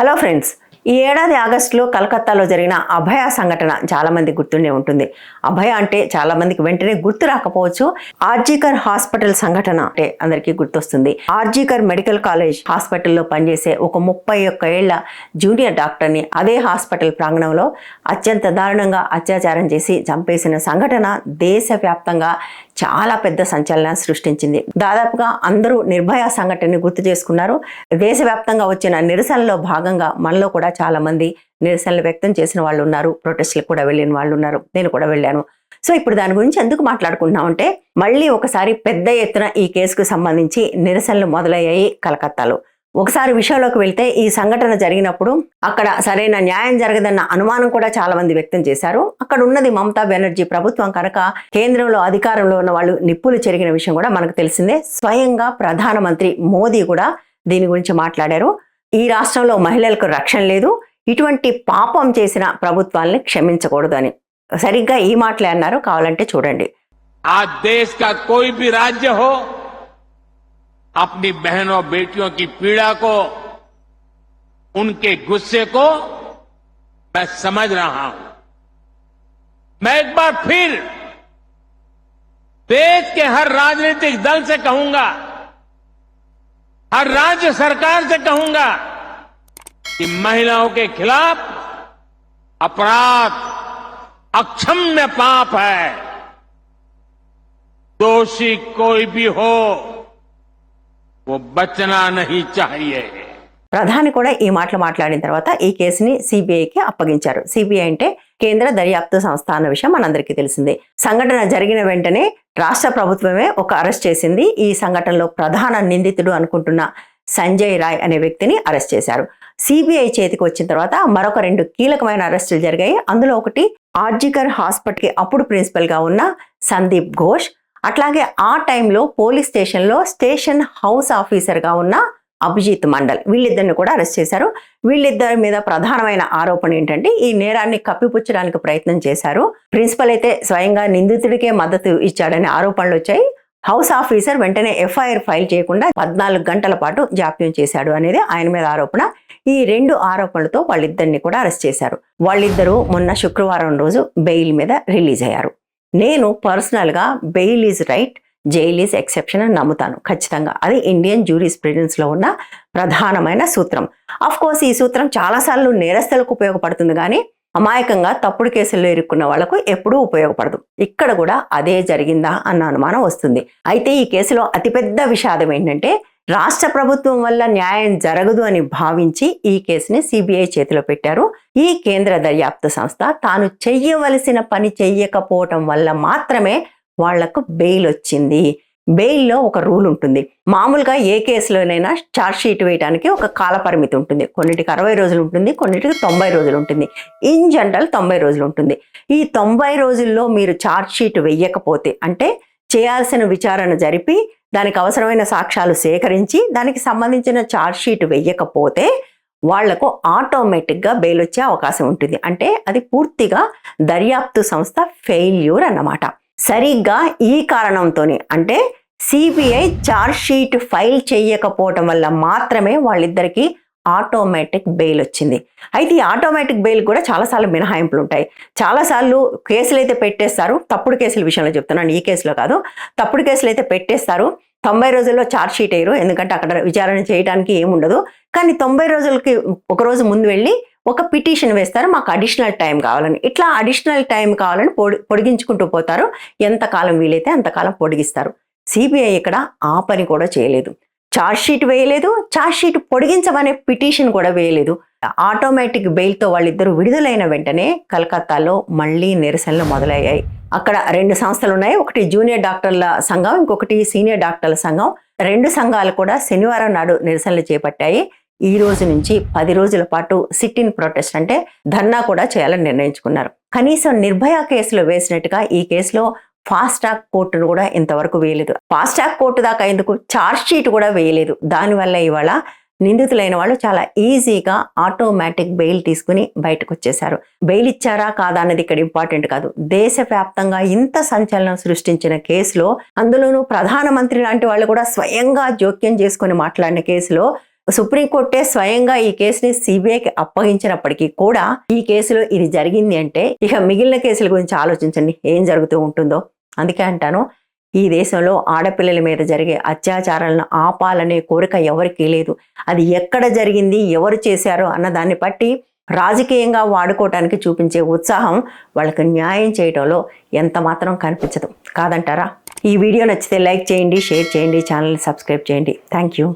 Hello friends ఈ ఏడాది ఆగస్టులో కలకత్తాలో జరిగిన అభయ సంఘటన చాలామంది గుర్తుండే ఉంటుంది. అభయ అంటే చాలామందికి వెంటనే గుర్తు రాకపోవచ్చు. ఆర్జీకర్ హాస్పిటల్ సంఘటన అంటే అందరికీ గుర్తొస్తుంది. ఆర్జీకర్ మెడికల్ కాలేజ్ హాస్పిటల్లో పనిచేసే ఒక ముప్పై ఒక్క ఏళ్ళ జూనియర్ డాక్టర్ని అదే హాస్పిటల్ ప్రాంగణంలో అత్యంత దారుణంగా అత్యాచారం చేసి చంపేసిన సంఘటన దేశవ్యాప్తంగా చాలా పెద్ద సంచలనం సృష్టించింది. దాదాపుగా అందరూ నిర్భయ సంఘటనని గుర్తు చేసుకున్నారు. దేశవ్యాప్తంగా వచ్చిన నిరసనలో భాగంగా మనలో కూడా చాలా మంది నిరసనలు వ్యక్తం చేసిన వాళ్ళు ఉన్నారు. ప్రొటెస్ట్లకు కూడా వెళ్ళిన వాళ్ళు ఉన్నారు. నేను కూడా వెళ్ళాను. సో ఇప్పుడు దాని గురించి ఎందుకు మాట్లాడుకుంటున్నాం అంటే మళ్ళీ ఒకసారి పెద్ద ఎత్తున ఈ కేసుకు సంబంధించి నిరసనలు మొదలయ్యాయి కలకత్తాలో. ఒకసారి విషయంలోకి వెళ్తే ఈ సంఘటన జరిగినప్పుడు అక్కడ సరైన న్యాయం జరగదన్న అనుమానం కూడా చాలా మంది వ్యక్తం చేశారు. అక్కడ ఉన్నది మమతా బెనర్జీ ప్రభుత్వం కనుక కేంద్రంలో అధికారంలో ఉన్న వాళ్ళు నిప్పులు చెరిగిన విషయం కూడా మనకు తెలిసిందే. స్వయంగా ప్రధానమంత్రి మోదీ కూడా దీని గురించి మాట్లాడారు. ఈ రాష్ట్రంలో మహిళలకు రక్షణ లేదు. ఇటువంటి పాపం చేసిన ప్రభుత్వాల్ని క్షమించకూడదు అని. సరిగ్గా ఈ మాటలే అన్నారు. కావాలంటే చూడండి. ఆ దేశ కా కోయి భీ రాజ్య హో अपनी बहनों बेटियों की पीड़ा को, उनके गुस्से को मैं समझ रहा हूँ। मैं एक बार फिर देश के हर राजनीतिक दल से कहूँगा, हर राज्य सरकार से कहूँगा कि महिलाओं के खिलाफ अपराध अक्षम्य पाप है। दोषी कोई भी हो ప్రధాని కూడా ఈ మాటలు మాట్లాడిన తర్వాత ఈ కేసుని సిబిఐకి అప్పగించారు. సిబిఐ అంటే కేంద్ర దర్యాప్తు సంస్థ అన్న విషయం మనందరికీ తెలిసిందే. సంఘటన జరిగిన వెంటనే రాష్ట్ర ప్రభుత్వమే ఒక అరెస్ట్ చేసింది. ఈ సంఘటనలో ప్రధాన నిందితుడు అనుకుంటున్న సంజయ్ రాయ్ అనే వ్యక్తిని అరెస్ట్ చేశారు. సిబిఐ చేతికి వచ్చిన తర్వాత మరొక రెండు కీలకమైన అరెస్టులు జరిగాయి. అందులో ఒకటి ఆర్జికర్ హాస్పిటల్కి అప్పుడు ప్రిన్సిపల్గా ఉన్న సందీప్ ఘోష్ అట్లాగే ఆ టైంలో పోలీస్ స్టేషన్లో స్టేషన్ హౌస్ ఆఫీసర్గా ఉన్న అభిజిత్ మండల్. వీళ్ళిద్దరిని కూడా అరెస్ట్ చేశారు. వీళ్ళిద్దరి మీద ప్రధానమైన ఆరోపణ ఏంటంటే ఈ నేరాన్ని కప్పిపుచ్చడానికి ప్రయత్నం చేశారు. ప్రిన్సిపల్ అయితే స్వయంగా నిందితుడికే మద్దతు ఇచ్చాడనే ఆరోపణలు వచ్చాయి. హౌస్ ఆఫీసర్ వెంటనే ఎఫ్ఐఆర్ ఫైల్ చేయకుండా పద్నాలుగు గంటల పాటు జాప్యం చేశాడు అనేది ఆయన మీద ఆరోపణ. ఈ రెండు ఆరోపణలతో వాళ్ళిద్దరిని కూడా అరెస్ట్ చేశారు. వాళ్ళిద్దరూ మొన్న శుక్రవారం రోజు బెయిల్ మీద రిలీజ్ అయ్యారు. నేను పర్సనల్గా bail is right jail is exception అని నమ్ముతాను ఖచ్చితంగా. అది ఇండియన్ జూరీస్లో ఉన్న ప్రధానమైన సూత్రం. అఫ్ కోర్స్ ఈ సూత్రం చాలాసార్లు నేరస్తులకు ఉపయోగపడుతుంది కానీ అమాయకంగా తప్పుడు కేసుల్లో ఇరుక్కున్న వాళ్ళకు ఎప్పుడూ ఉపయోగపడదు. ఇక్కడ కూడా అదే జరిగిందా అన్న అనుమానం వస్తుంది. అయితే ఈ కేసులో అతిపెద్ద విషాదం ఏంటంటే రాష్ట్ర ప్రభుత్వం వల్ల న్యాయం జరగదు అని భావించి ఈ కేసుని సిబిఐ చేతిలో పెట్టారు. ఈ కేంద్ర దర్యాప్తు సంస్థ తాను చెయ్యవలసిన పని చెయ్యకపోవటం వల్ల మాత్రమే వాళ్ళకు బెయిల్ వచ్చింది. బెయిల్లో ఒక రూల్ ఉంటుంది. మామూలుగా ఏ కేసులోనైనా ఛార్జ్ షీట్ వేయడానికి ఒక కాల పరిమితి ఉంటుంది. కొన్నిటికి అరవై రోజులు ఉంటుంది కొన్నిటికి తొంభై రోజులు ఉంటుంది. ఇన్ జనరల్ తొంభై రోజులు ఉంటుంది. ఈ తొంభై రోజుల్లో మీరు ఛార్జ్ షీట్ అంటే చేయాల్సిన విచారణ జరిపి దానికి అవసరమైన సాక్ష్యాలు సేకరించి దానికి సంబంధించిన ఛార్జ్ షీట్ వెయ్యకపోతే వాళ్ళకు ఆటోమేటిక్గా బెయిల్ వచ్చే అవకాశం ఉంటుంది. అంటే అది పూర్తిగా దర్యాప్తు సంస్థ ఫెయిల్యూర్ అన్నమాట. సరిగ్గా ఈ కారణంతోనే అంటే సిబిఐ ఛార్జ్ షీట్ ఫైల్ చేయకపోవటం వల్ల మాత్రమే వాళ్ళిద్దరికీ ఆటోమేటిక్ బెయిల్ వచ్చింది. అయితే ఈ ఆటోమేటిక్ బెయిల్ కూడా చాలాసార్లు మినహాయింపులు ఉంటాయి. చాలాసార్లు కేసులు అయితే పెట్టేస్తారు. తప్పుడు కేసుల విషయంలో చెప్తున్నాను. ఈ కేసులో కాదు. తప్పుడు కేసులు అయితే పెట్టేస్తారు. తొంభై రోజుల్లో ఛార్జ్ షీట్ వేయరు. ఎందుకంటే అక్కడ విచారణ చేయడానికి ఏముండదు కానీ తొంభై రోజులకి ఒక రోజు ముందు వెళ్ళి ఒక పిటిషన్ వేస్తారు. మాకు అడిషనల్ టైం కావాలని. ఇట్లా అడిషనల్ టైం కావాలని పొడి పొడిగించుకుంటూ పోతారు. ఎంతకాలం వీలైతే అంతకాలం పొడిగిస్తారు. సిబిఐ ఇక్కడ ఆ పని కూడా చేయలేదు. ఛార్జ్ షీట్ వేయలేదు ఛార్జ్ షీట్ పొడిగించమనే పిటిషన్ కూడా వేయలేదు. ఆటోమేటిక్ బెయిల్తో వాళ్ళిద్దరూ విడుదలైన వెంటనే కలకత్తాలో మళ్ళీ నిరసనలు మొదలయ్యాయి. అక్కడ రెండు సంస్థలు ఉన్నాయి. ఒకటి జూనియర్ డాక్టర్ల సంఘం ఇంకొకటి సీనియర్ డాక్టర్ల సంఘం. రెండు సంఘాలు కూడా శనివారం నాడు నిరసనలు చేపట్టాయి. ఈ రోజు నుంచి పది రోజుల పాటు సిట్ ఇన్ ప్రొటెస్ట్ అంటే ధర్నా కూడా చేయాలని నిర్ణయించుకున్నారు. కనీసం నిర్భయ కేసులో వేసినట్టుగా ఈ కేసులో ఫాస్ట్ ట్రాక్ కోర్టును కూడా ఇంతవరకు వేయలేదు. ఫాస్ట్ ట్రాక్ కోర్టు దాకా ఎందుకు? ఛార్జ్ షీట్ కూడా వేయలేదు. దానివల్ల ఇవాళ నిందితులైన వాళ్ళు చాలా ఈజీగా ఆటోమేటిక్ బెయిల్ తీసుకుని బయటకు వచ్చేశారు. బెయిల్ ఇచ్చారా కాదా అన్నది ఇక్కడ ఇంపార్టెంట్ కాదు. దేశవ్యాప్తంగా ఇంత సంచలనం సృష్టించిన కేసులో అందులోనూ ప్రధానమంత్రి లాంటి వాళ్ళు కూడా స్వయంగా జోక్యం చేసుకుని మాట్లాడిన కేసులో సుప్రీంకోర్టే స్వయంగా ఈ కేసుని సిబిఐకి అప్పగించినప్పటికీ కూడా ఈ కేసులో ఇది జరిగింది అంటే ఇక మిగిలిన కేసుల గురించి ఆలోచించండి. ఏం జరుగుతూ ఉంటుందో. అందుకే అంటాను ఈ దేశంలో ఆడపిల్లల మీద జరిగే అత్యాచారాలను ఆపాలనే కోరిక ఎవరికీ లేదు. అది ఎక్కడ జరిగింది ఎవరు చేశారు అన్న దాన్ని బట్టి రాజకీయంగా వాడుకోవటానికి చూపించే ఉత్సాహం వాళ్ళకి న్యాయం చేయడంలో ఎంత మాత్రం కనిపించదు. కాదంటారా? ఈ వీడియో నచ్చితే లైక్ చేయండి షేర్ చేయండి ఛానల్ని సబ్స్క్రైబ్ చేయండి. Thank you.